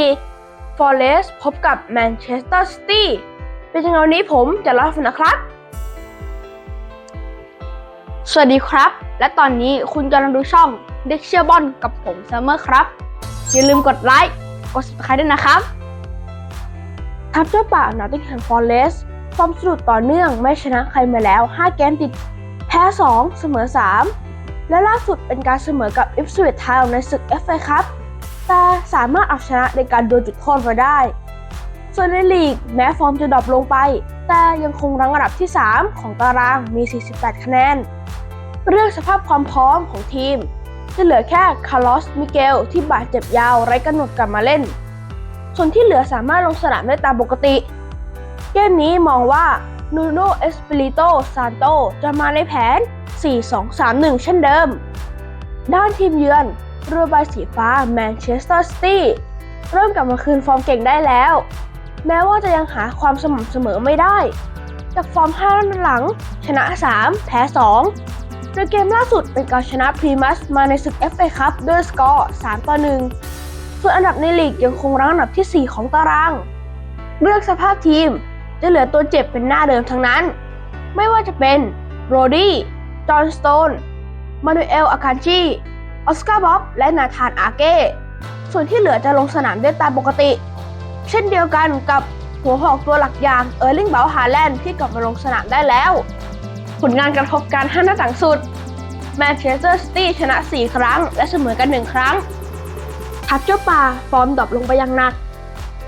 ลีกฟอเรสพบกับแมนเชสเตอร์ซิตี้เป็นยังไงวันนี้ผมจะเล่าฟังนะครับ สวัสดีครับ และตอนนี้คุณกำลังดูช่องเด็กเชียร์บอลกับผมเซมเมอร์ครับ อย่าลืมกดไลค์กด subscribe ด้วยนะครับทัพเจ้าป่านอติงแฮมฟอร์เรสฟอร์มสะดุดต่อเนื่องไม่ชนะใครมาแล้ว 5 เกมติด แพ้ 2 เสมอ 3 และล่าสุดเป็นการเสมอกับอิฟสวิตทาวในศึก FA ครับ แต่สามารถเอาชนะในการโดนจุดโทษมาได้ ส่วนในลีกแม้ฟอร์มจะดรอปลงไป แต่ยังคงรั้งอันดับที่ 3 ของตารางมี 48 คะแนน เรื่องสภาพความพร้อมของทีม จะเหลือแค่คาร์ลอส มิเกล ที่บาดเจ็บยาวไร้กำหนดกลับมาเล่น ส่วนที่เหลือสามารถลงสนามได้ตามปกติ เกมนี้มองว่านูโนเอสปิริโตซานโตจะมาในแผน 4-2-3-1 เช่นเดิม ด้านทีมเยือน เรือใบสีฟ้าแมนเชสเตอร์ซิตี้เริ่มกลับมาคืนฟอร์มเก่งได้แล้ว แม้ว่าจะยังหาความสม่ำเสมอไม่ได้ จากฟอร์ม5นัดหลัง ชนะ 3 แพ้ 2 โดยเกมล่าสุดเป็นการชนะพรีมัสมาในศึก FA ครับด้วยสกอร์ 3 ต่อ 1 ส่วนอันดับในลีกยังคงรั้งอันดับที่ 4 ของตาราง เรื่องสภาพทีมจะเหลือตัวเจ็บเป็นหน้าเดิมทั้งนั้น ไม่ว่าจะเป็นโรดี้ จอห์นสโตน มานูเอล อาคาชี ออสการ์บ๊อบและนาธานอาเก้ ส่วนที่เหลือจะลงสนามได้ตามปกติ เช่นเดียวกันกับหัวหอกตัวหลักอย่างเออร์ลิงเบลฮาแลนด์ที่กลับมาลงสนามได้แล้ว ผลงานกระทบกัน5นัดหลังสุดแมนเชสเตอร์ซิตี้ชนะ 4 ครั้ง และเสมอกัน 1 ครั้ง ทัพเจ้าป่าฟอร์มดรอปลงไปอย่างหนัก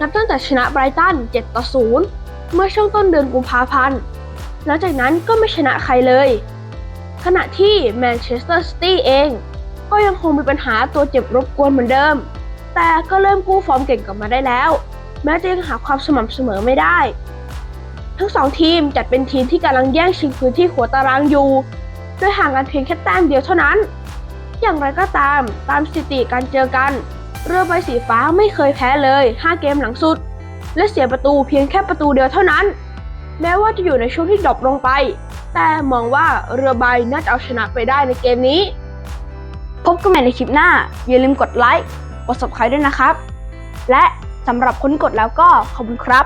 นับตั้งแต่ชนะไบรตัน 7 ต่อ 0 เมื่อช่วงต้นเดือนกุมภาพันธ์หลังจากนั้นก็ไม่ชนะใครเลย ขณะที่แมนเชสเตอร์ซิตี้เอง ก็ยังคงมีปัญหาตัวเจ็บรบกวนเหมือนเดิม แต่ก็เริ่มกู้ฟอร์มเก่งกลับมาได้แล้ว แม้จะยังหาความสม่ำเสมอไม่ได้ ทั้งสองทีมจัดเป็นทีมที่กำลังแย่งชิงพื้นที่หัวตารางอยู่โดยห่างกันเพียงแค่แต้มเดียวเท่านั้น อย่างไรก็ตามตามสถิติการเจอกัน เรือใบสีฟ้าไม่เคยแพ้เลย 5 เกมหลังสุด และเสียประตูเพียงแค่ประตูเดียวเท่านั้น แม้ว่าจะอยู่ในช่วงที่ดรอปลงไป แต่มองว่าเรือใบน่าจะเอาชนะไปได้ในเกมนี้ พบกันใหม่ในคลิปหน้า อย่าลืมกดไลค์กด subscribe ด้วยนะครับ และสำหรับคนกดแล้วก็ขอบคุณครับ